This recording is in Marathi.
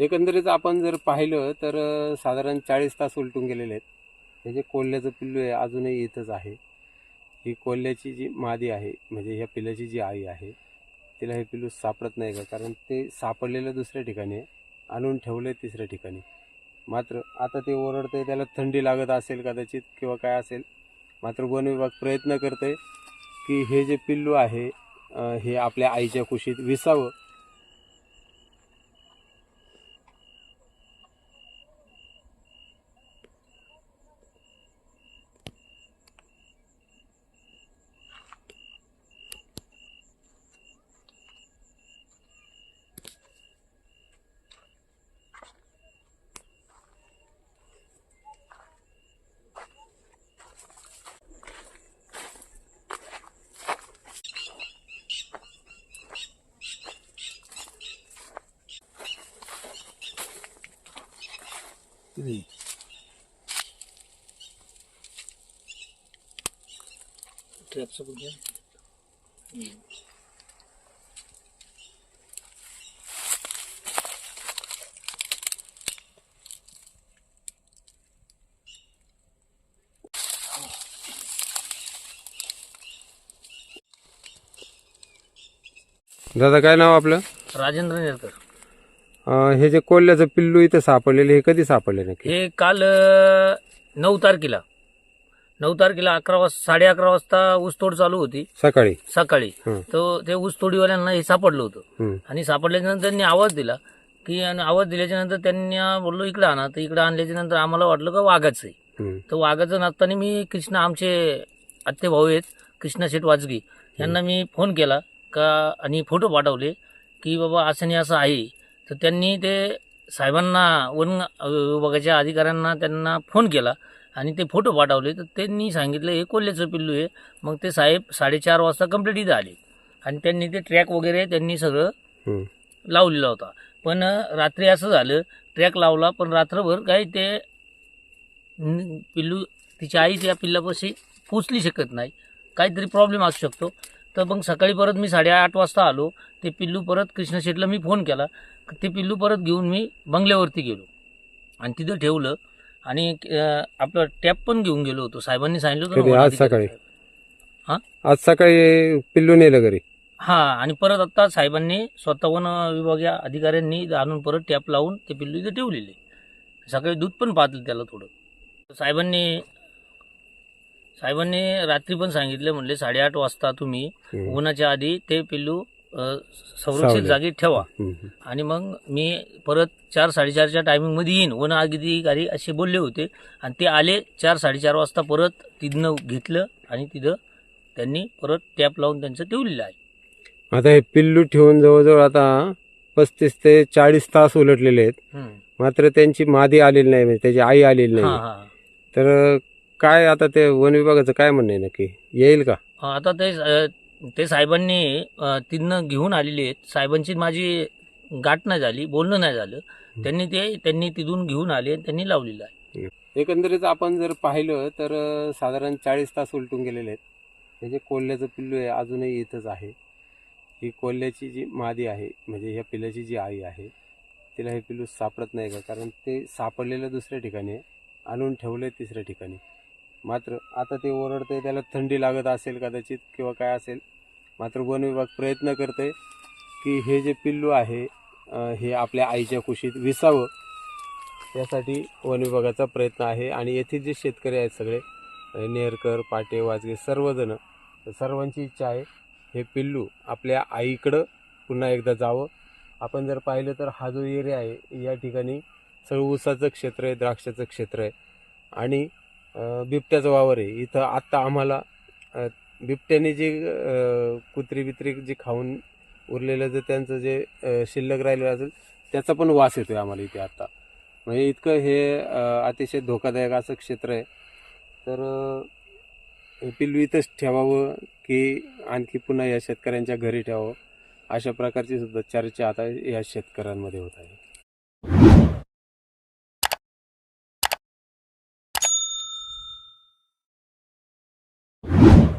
एकंदरीत आपण जर पाहिलं तर साधारण चाळीस तास उलटून गेलेले आहेत. हे जे कोल्ह्याचं पिल्लू आहे अजूनही इथंच आहे. ही कोल्ह्याची जी मादी आहे म्हणजे ह्या पिल्ल्याची जी आई आहे तिला हे पिल्लू सापडत नाही का? कारण ते सापडलेलं दुसऱ्या ठिकाणी आहे आणून ठेवलं तिसऱ्या ठिकाणी. मात्र आता ते ओरडते त्याला थंडी लागत असेल कदाचित किंवा काय असेल. मात्र वन विभाग प्रयत्न करते की हे जे पिल्लू आहे हे आपल्या आईच्या कुशीत विसावं. दादा काय नाव आपलं? राजेंद्र नेरकर. अं, हे जे कोल्ह्याचं पिल्लू इथं सापडलेले हे कधी सापडले नक्की? हे काल अ, नऊ तारखेला. नऊ तारखेला अकरा वाजता साडे अकरा वाजता ऊसतोड चालू होती. सकाळी? सकाळी. हं. तर ते ऊसतोडीवाल्यांना हे सापडलं होतं. हं. आणि सापडल्याच्या नंतर त्यांनी आवाज दिला की आणि आवाज दिल्याच्या नंतर त्यांनी बोललो इकडे आणा. तर इकडे आणल्याच्या नंतर आम्हाला वाटलं का वाघाचं आहे हं. तर वाघाचं नाचताना मी कृष्णा आमचे आत्ते भाऊ आहेत कृष्णा शेठ वाजगी. यांना मी फोन केला का आणि फोटो पाठवले की बाबा असं नाही असं आहे. तर त्यांनी ते साहेबांना वन विभागाच्या अधिकाऱ्यांना त्यांना फोन केला आणि ते फोटो पाठवले. तर त्यांनी सांगितलं हे कोल्ह्याचं पिल्लू आहे. मग ते साहेब साडेचार वाजता कंप्लीट इथं आले. आणि त्यांनी ते ट्रॅक वगैरे त्यांनी सगळं हं. लावलेला होता. पण रात्री असं झालं ट्रॅक लावला पण रात्रभर काही ते पिल्लू तिची आई त्या पिल्लापाशी पोचली शकत नाही. काहीतरी प्रॉब्लेम असू शकतो. तर मग सकाळी परत मी साडेआठ वाजता आलो. ते पिल्लू परत कृष्ण शेटला मी फोन केला. ते पिल्लू परत घेऊन मी बंगल्यावरती गेलो. आणि तिथं ठेवलं. आणि आपलं टॅप पण घेऊन गेलो होतो. साहेबांनी सांगितलं होतं? वन आज सकाळी? साहेब. आज सकाळी पिल्लू नेलं घरी. हा आणि परत आता साहेबांनी स्वतःहून विभागीय अधिकाऱ्यांनी आणून परत टॅप लावून ते पिल्लू इथे ठेवलेले. सकाळी दूध पण पाहतलं त्याला थोडं. साहेबांनी साहेबांनी रात्री पण सांगितले म्हणले साडेआठ वाजता तुम्ही. उन्हाच्या आधी ते पिल्लू अ, संरक्षित सावलीत. जागी ठेवा. आणि मग मी परत चार साडेचारच्या टायमिंगमध्ये येईन वन अधिकारी असे बोलले होते आणि ते आले चार साडेचार वाजता परत तिथनं घेतलं आणि तिथं त्यांनी परत टॅप लावून त्यांचं ठेवलेलं आहे आता हे पिल्लू ठेवून जवळजवळ आता पस्तीस ते चाळीस तास उलटलेले आहेत हम्म. मात्र त्यांची मादी आलेली नाही म्हणजे त्याची आई आलेली हा नाही हा तर काय आता ते वन विभागाचं काय म्हणणं आहे नक्की? येईल का? आता ते ते साहेबांनी अ, तिथनं घेऊन आलेले आहेत. साहेबांची माझी गाठ नाही झाली बोलणं नाही झालं. त्यांनी ते त्यांनी तिथून घेऊन आले त्यांनी लावलेलं आहे. एकंदरीत आपण जर पाहिलं तर साधारण चाळीस तास उलटून गेलेले आहेत. हे जे कोल्ह्याचं पिल्लू आहे अजूनही इथंच आहे. ही कोल्ह्याची जी मादी आहे म्हणजे ह्या पिल्ल्याची जी आई आहे तिला हे पिल्लू सापडत नाही का? कारण ते सापडलेलं दुसऱ्या ठिकाणी आहे. आणून ठेवले तिसऱ्या ठिकाणी. मात्र आता ते ओरडते त्याला थंडी लागत असेल कदाचित किंवा काय असेल. मात्र वन विभाग प्रयत्न करते की हे जे पिल्लू आहे हे आपल्या आईच्या कुशीत विसावं. यासाठी वन विभागाचा प्रयत्न आहे आणि येथील जे शेतकरी आहेत सगळे नेरकर पाटे वाजगे सर्वजण सर्वांची इच्छा आहे हे पिल्लू आपल्या आईकडं पुन्हा एकदा जावं. आपण जर पाहिलं तर हा जो एरिया आहे या ठिकाणी सगळं ऊसाचं क्षेत्र आहे द्राक्षाचं क्षेत्र आहे. आणि बिबट्याचं वावर आहे. इथं आत्ता आम्हाला बिबट्याने जे कुत्री बित्री जे खाऊन उरलेलं जर त्यांचं जे शिल्लक राहिलेलं असेल त्याचा पण वास येतोय आम्हाला इथे आत्ता. म्हणजे इतकं हे अतिशय धोकादायक असं क्षेत्र आहे. तर पिलवीतच हे पिल्लू इथंच ठेवावं की आणखी पुन्हा या शेतकऱ्यांच्या घरी ठेवावं अशा प्रकारची सुद्धा चर्चा आता या शेतकऱ्यांमध्ये होत आहे.